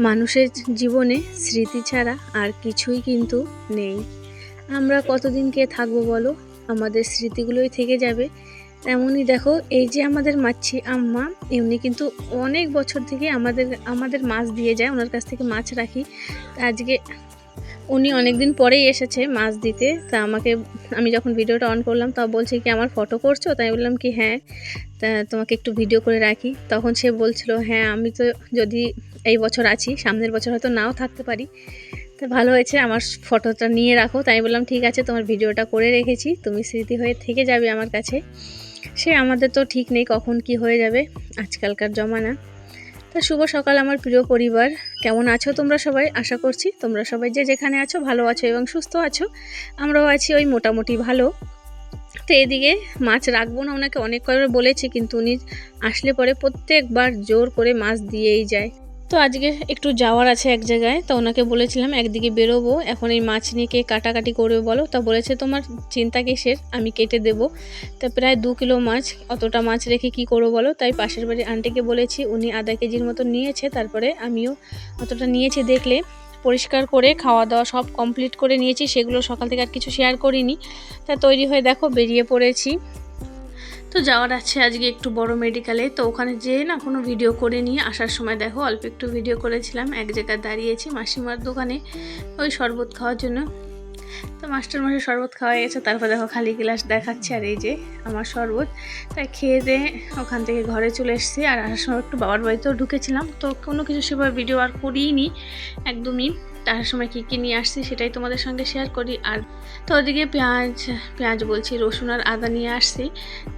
মানুষের জীবনে স্মৃতি ছাড়া আর কিছুই কিন্তু নেই। আমরা কতদিন কে থাকব বলো? আমাদের স্মৃতিগুলোই থেকে যাবে। তেমনই দেখো, এই যে আমাদের মাছি আম্মা, এমনি কিন্তু অনেক বছর থেকে আমাদের আমাদের মাছ দিয়ে যায়, ওনার কাছ থেকে মাছ রাখি। আজকে উনি অনেক দিন পরেই এসেছে মাছ দিতে। তা আমাকে, আমি যখন ভিডিওটা অন করলাম, তা বলছে কি, আমার ফটো করছ? তাই বললাম কি হ্যাঁ তা তোমাকে একটু ভিডিও করে রাখি। তখন সে বলছিল হ্যাঁ আমি তো যদি এই বছর আছি, সামনের বছর হয়তো নাও থাকতে পারি। তো ভালো হয়েছে, আমার ফটোটা নিয়ে রাখো। তাই বললাম, ঠিক আছে, তোমার ভিডিওটা করে রেখেছি, তুমি স্মৃতি হয়ে থেকে যাবে আমার কাছে। সে আমাদের তো ঠিক নেই কখন কি হয়ে যাবে, আজকালকার জমানা। তা শুভ সকাল আমার প্রিয় পরিবার। কেমন আছো তোমরা সবাই? আশা করছি তোমরা সবাই যে যেখানে আছো ভালো আছো এবং সুস্থ আছো। আমরাও আছি ওই মোটামুটি ভালো। তো এদিকে মাছ রাখব না, ওনাকে অনেক কবার বলেছি, কিন্তু উনি আসলে পরে প্রত্যেকবার জোর করে মাছ দিয়েই যায়। তো আজকে একটু যাওয়ার আছে এক জায়গায়, তো ওনাকে বলেছিলাম একদিকে বেরোবো, এখন এই মাছ নিয়ে কে কাটাকাটি করবে বলো? তা বলেছে তোমার চিন্তা কিসের? আমি কেটে দেবো। তা প্রায় দু কিলো মাছ, অতটা মাছ রেখে কি করব বলো? তাই পাশের বাড়ির আন্টিকে বলেছি, উনি আধা কেজির মতো নিয়েছে, তারপরে আমিও অতটা নিয়েছি দেখলে। পরিষ্কার করে খাওয়া দাওয়া সব কমপ্লিট করে নিয়েছি, সেগুলো সকাল থেকে আর কিছু শেয়ার করিনি। তা তৈরি হয়ে দেখো, বেরিয়ে পড়েছি। তো যাওয়ার আছে আজকে একটু বড় মেডিকেলে। তো ওখানে যেয়ে না কোনো ভিডিও করে নিয়ে আসার সময় দেখো, অল্প একটু ভিডিও করেছিলাম। এক জায়গায় দাঁড়িয়েছি মাসিমার দোকানে ওই শরবত খাওয়ার জন্য। তো মাস্টার মাসের শরবত খাওয়া গেছে, তারপর দেখো খালি গ্লাস দেখাচ্ছে আর এই যে আমার শরবত। তাই খেয়ে দিয়ে ওখান থেকে ঘরে চলে এসেছি। আর আসার সময় একটু বাবার বাড়িতেও ঢুকেছিলাম। তো কোনো কিছু সেভাবে ভিডিও আর করিনি, একদমই। আসার সময় কী কী নিয়ে আসছি সেটাই তোমাদের সঙ্গে শেয়ার করি। আর তো ওদিকে পেঁয়াজ পেঁয়াজ বলছি, রসুন আর আদা নিয়ে আসছি।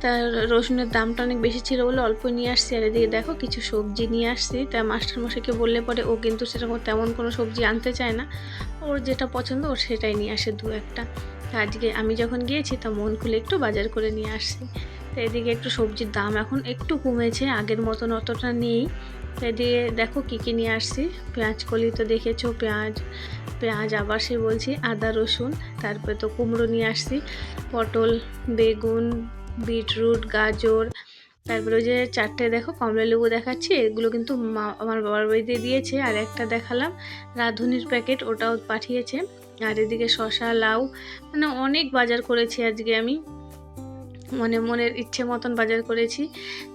তার রসুনের দামটা অনেক বেশি ছিল বলে অল্প নিয়ে আসছি। আর এদিকে দেখো কিছু সবজি নিয়ে আসছি। তা মাস্টারমশাইকে বললে পরে ও কিন্তু সেরকম তেমন কোনো সবজি আনতে চায় না। ওর যেটা পছন্দ ওর সেটাই নিয়ে আসে দু একটা। আজকে আমি যখন গিয়েছি তা মন খুলে একটু বাজার করে নিয়ে আসছি। তো এদিকে একটু সবজির দাম এখন একটু কমেছে, আগের মতন অতটা নেই। এদিকে দেখো কী কী নিয়ে আসছি। পেঁয়াজ কলি তো দেখেছ, পেঁয়াজ পেঁয়াজ আবার সে বলছি, আদা, রসুন, তারপরে তো কুমড়ো নিয়ে আসছি। পটল, বেগুন, বিটরুট, গাজর, তারপরে ওই যে চারটে দেখো কমলা লেবু দেখাচ্ছি, এগুলো কিন্তু আমার বাবার বাড়িতে দিয়েছে, আর একটা দেখালাম, রাঁধুনির প্যাকেট, ওটাও পাঠিয়েছে। আর এদিকে শশা লাউ মানে অনেক বাজার করেছি আজকে আমি। মনে মনের ইচ্ছে মতন বাজার করেছি।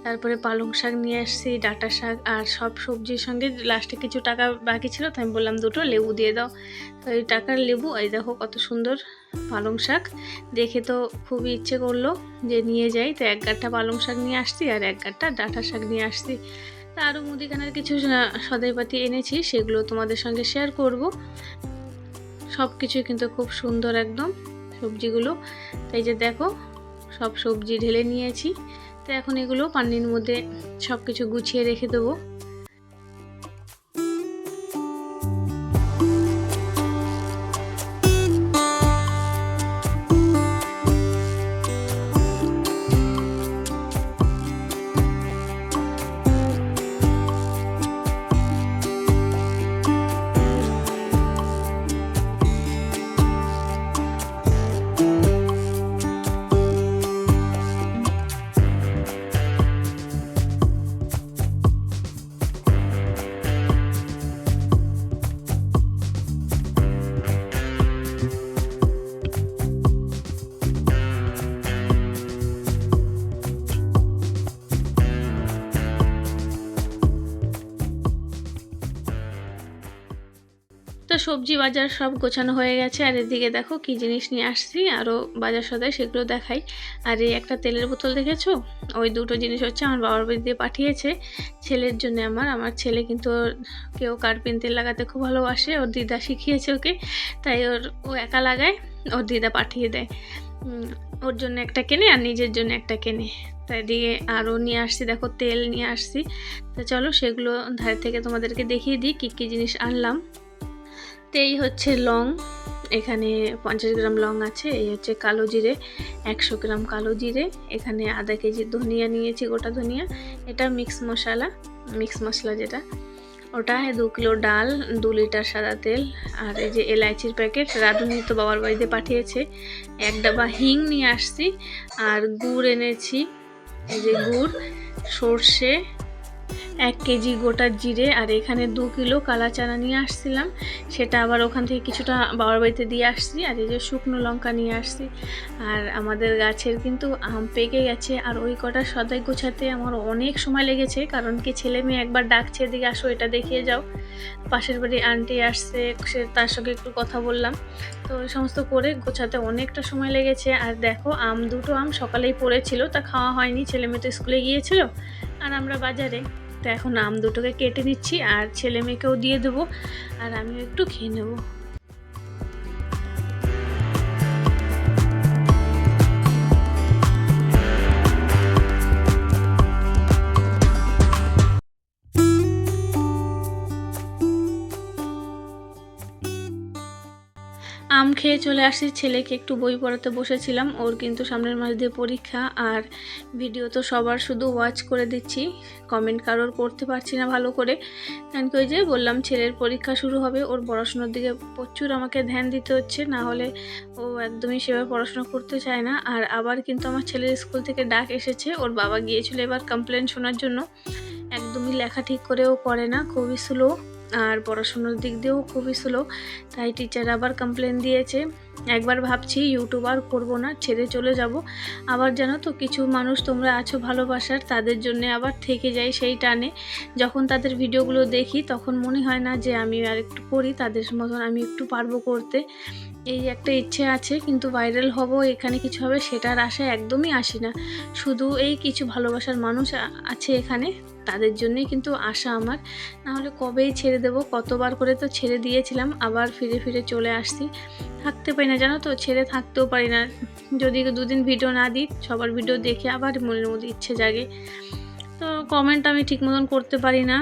তারপরে পালং শাক নিয়ে আসছি, ডাটা শাক আর সব সবজির সঙ্গে লাস্টে কিছু টাকা বাকি ছিল, তো আমি বললাম, দুটো লেবু দিয়ে দাও। তো এই টাকার লেবু, এই দেখো কত সুন্দর পালং শাক। দেখে তো খুবই ইচ্ছে করল যে নিয়ে যাই। তো এক গাঁটটা পালং শাক নিয়ে আসছি আর এক গাঁটটা ডাটা শাক নিয়ে আসছি। তা আরও মুদিখানার কিছু সদাইপাতি এনেছি, সেগুলো তোমাদের সঙ্গে শেয়ার করব। সব কিছুই কিন্তু খুব সুন্দর একদম সবজিগুলো। তাই যে দেখো সব সবজি ঢেলে নিয়েছি। তো এখন এগুলো পানির মধ্যে সব কিছু গুছিয়ে রেখে দেবো। সবজি বাজার সব গোছানো হয়ে গেছে, আর এদিকে দেখো কি জিনিস নিয়ে আসছি আরও বাজার সদায় সেগুলো দেখাই। আর এই একটা তেলের বোতল দেখেছ? ওই দুটো জিনিস হচ্ছে আমার বাবার বাড়ি দিয়ে পাঠিয়েছে। ছেলের জন্য আমার আমার ছেলে কিন্তু কেউ কার্পিন তেল লাগাতে খুব ভালোবাসে, ওর দিদা শিখিয়েছে ওকে, তাই ওর, ও একা লাগায়, ওর দিদা পাঠিয়ে দেয়। ওর জন্য একটা কেনে আর নিজের জন্য একটা কেনে। তাই দিয়ে আরও নিয়ে আসছি, দেখো তেল নিয়ে আসছি। তো চলো সেগুলো ধারে থেকে তোমাদেরকে দেখিয়ে দিই, কী কী জিনিস আনলাম। এই হচ্ছে লং। এখানে পঞ্চাশ গ্রাম লং আছে, এই হচ্ছে কালো জিরে, একশো গ্রাম কালো জিরে। এখানে আধা কেজি ধনিয়া নিয়েছি, গোটা ধনিয়া। এটা মিক্স মশলা মিক্স মশলা যেটা। ওটা দু কিলো ডাল, দু লিটার সাদা তেল, আর এই যে এলাইচির প্যাকেট, রাঁধুনি তো বাবার বাড়িতে পাঠিয়েছে। এক ডাবা হিং নিয়ে আসছি, আর গুড় এনেছি, এই যে গুড়, সর্ষে এক কেজি গোটা জিরে আর এখানে দু কিলো কালা চানা নিয়ে আসছিলাম। সেটা আবার ওখান থেকে কিছুটা বাবার বাড়িতে দিয়ে আসছি আর এই যে শুকনো লঙ্কা নিয়ে আসছি। আর আমাদের গাছের কিন্তু আম পেকে গেছে আর ওই কটা সদাই গোছাতে আমার অনেক সময় লেগেছে কারণ কি ছেলে মেয়ে একবার ডাকছে, এদিকে আসো, এটা দেখিয়ে যাও। পাশের বাড়ি আন্টি আসছে, সে তার সঙ্গে একটু কথা বললাম। তো এই সমস্ত করে গোছাতে অনেকটা সময় লেগেছে। আর দেখো, আম, দুটো আম সকালেই পড়েছিল, তা খাওয়া হয়নি। ছেলে মেয়ে তো স্কুলে গিয়েছিল। আর আমরা বাজারে তো এখন আম দুটোকে কেটে নিচ্ছি আর ছেলে মেয়েকেও দিয়ে দেবো আর আমিও একটু খেয়ে নেব। আম খেয়ে চলে আসছি ছেলেকে একটু বই পড়াতে বসেছিলাম। ওর কিন্তু সামনের মাস দিয়ে পরীক্ষা। আর ভিডিও তো সবার শুধু ওয়াচ করে দিচ্ছি। কমেন্ট কারোর করতে পারছি না ভালো করে। কারণ কি ওই যে বললাম, ছেলের পরীক্ষা শুরু হবে। ওর পড়াশোনার দিকে প্রচুর আমাকে ধ্যান দিতে হচ্ছে। না হলে ও একদমই সেভাবে পড়াশোনা করতে চায় না। আর আবার কিন্তু আমার ছেলের স্কুল থেকে ডাক এসেছে। ওর বাবা গিয়েছিল এবার কমপ্লেন শোনার জন্য। একদমই লেখা ঠিক করেও করে না। খুবই স্লো আর পড়াশোনার দিক দিয়েও খুবই স্লো তাই টিচার আবার কমপ্লেন দিয়েছে। একবার ভাবছি ইউটিউব আর করব না, ছেড়ে চলে যাব। আবার জানো তো, কিছু মানুষ তোমরা আছো ভালোবাসার, তাদের জন্য আবার থেকে যাই সেই টানে। যখন তাদের ভিডিওগুলো দেখি, তখন মনে হয় না যে আমি আর একটু করি, তাদের মতন আমি একটু পারব করতে। এই একটা ইচ্ছে আছে, কিন্তু ভাইরাল হব, এখানে কিছু হবে, সেটার আশা একদমই আসি না। শুধু এই কিছু ভালোবাসার মানুষ আছে এখানে। তাদের জন্যই কিন্তু আশা আমার। নাহলে কবেই ছেড়ে দেবো? কতবার করে তো ছেড়ে দিয়েছিলাম, আবার ফিরে ফিরে চলে আসছি। থাকতে পারি না, জানো তো? ছেড়ে থাকতেও পারি না। যদি দুদিন ভিডিও না দিই, সবার ভিডিও দেখে আবার মনের মধ্যে ইচ্ছে জাগে। তো কমেন্ট আমি ঠিক মতন করতে পারি না,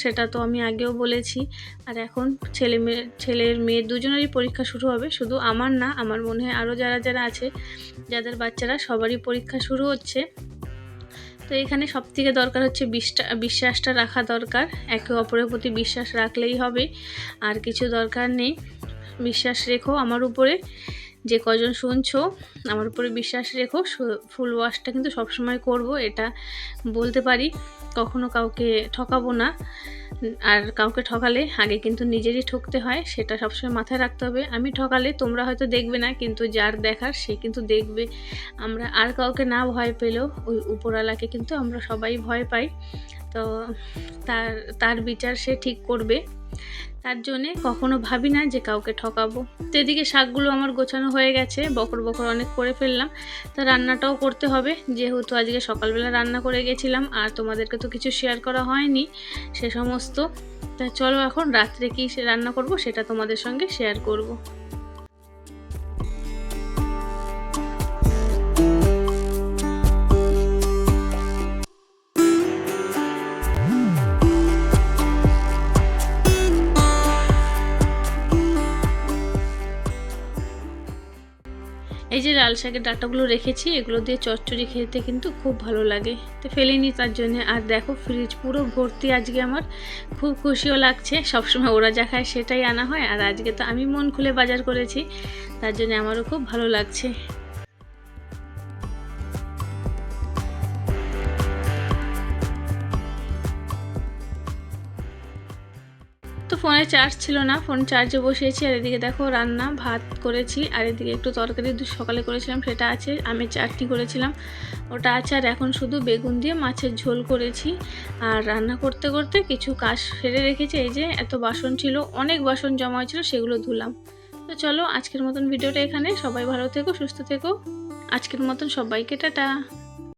সেটা তো আমি আগেও বলেছি। আর এখন ছেলে মেয়ে, ছেলের মেয়ের দুজনেরই পরীক্ষা শুরু হবে। শুধু আমার না, আমার মনে হয় আরও যারা যারা আছে, যাদের বাচ্চারা সবারই পরীক্ষা শুরু হচ্ছে। তো এখানে সব থেকে দরকার হচ্ছে বিশ্বাসটা রাখা দরকার। একে অপরের প্রতি বিশ্বাস রাখলেই হবে। আর কিছু দরকার নেই। বিশ্বাস রেখো আমার উপরে। যে কজন শুনছো, আমার উপরে বিশ্বাস রেখো ফুল ওয়াশটা কিন্তু সবসময় করব, এটা বলতে পারি। কখনো কাউকে ঠকাবো না, আর কাউকে ঠকালে আগে কিন্তু নিজেরই ঠকতে হয়, সেটা সবসময় মাথায় রাখতে হবে। আমি ঠকালে তোমরা হয়তো দেখবে না, কিন্তু যার দেখার সে কিন্তু দেখবে। আমরা আর কাউকে না ভয় পেলেও ওই উপরওয়ালাকে কিন্তু আমরা সবাই ভয় পাই। তো তার তার বিচার সে ঠিক করবে। তার জন্যে কখনো ভাবি না যে কাউকে ঠকাবো। তো এদিকে শাকগুলো আমার গোছানো হয়ে গেছে, বকর বকর অনেক করে ফেললাম। তা রান্নাটাও করতে হবে, যেহেতু আজকে সকালবেলা রান্না করে গেছিলাম আর তোমাদেরকে তো কিছু শেয়ার করা হয়নি, সে সমস্ত। তা চলো এখন রাত্রে কী রান্না করব সেটা তোমাদের সঙ্গে শেয়ার করব। এই যে লাল শাকের ডাটাগুলো রেখেছি, এগুলো দিয়ে চচ্চড়ি খেতে কিন্তু খুব ভালো লাগে। তো ফেলিনি তার জন্যে। আর দেখো ফ্রিজ পুরো ভর্তি আজকে আমার। খুব খুশিও লাগছে। সবসময় ওরা যা খায় সেটাই আনা হয়। আর আজকে তো আমি মন খুলে বাজার করেছি। তার জন্য আমারও খুব ভালো লাগছে। ফোনে চার্জ ছিল না ফোন চার্জে বসিয়েছি, আর এদিকে দেখো রান্না, ভাত করেছি, আর এদিকে একটু তরকারি সকালে করেছিলাম, সেটা আছে, আমি চাটনি করেছিলাম, ওটা আছে, আর এখন শুধু বেগুন দিয়ে মাছের ঝোল করেছি, আর রান্না করতে করতে কিছু কাজ সেরে রেখেছি, এই যে এত বাসন ছিল, অনেক বাসন জমা হয়েছিল, সেগুলো ধুলাম। তো চলো আজকের মতন ভিডিওটা এখানে, সবাই ভালো থেকো, সুস্থ থেকো, আজকের মতন সবাইকে টাটা।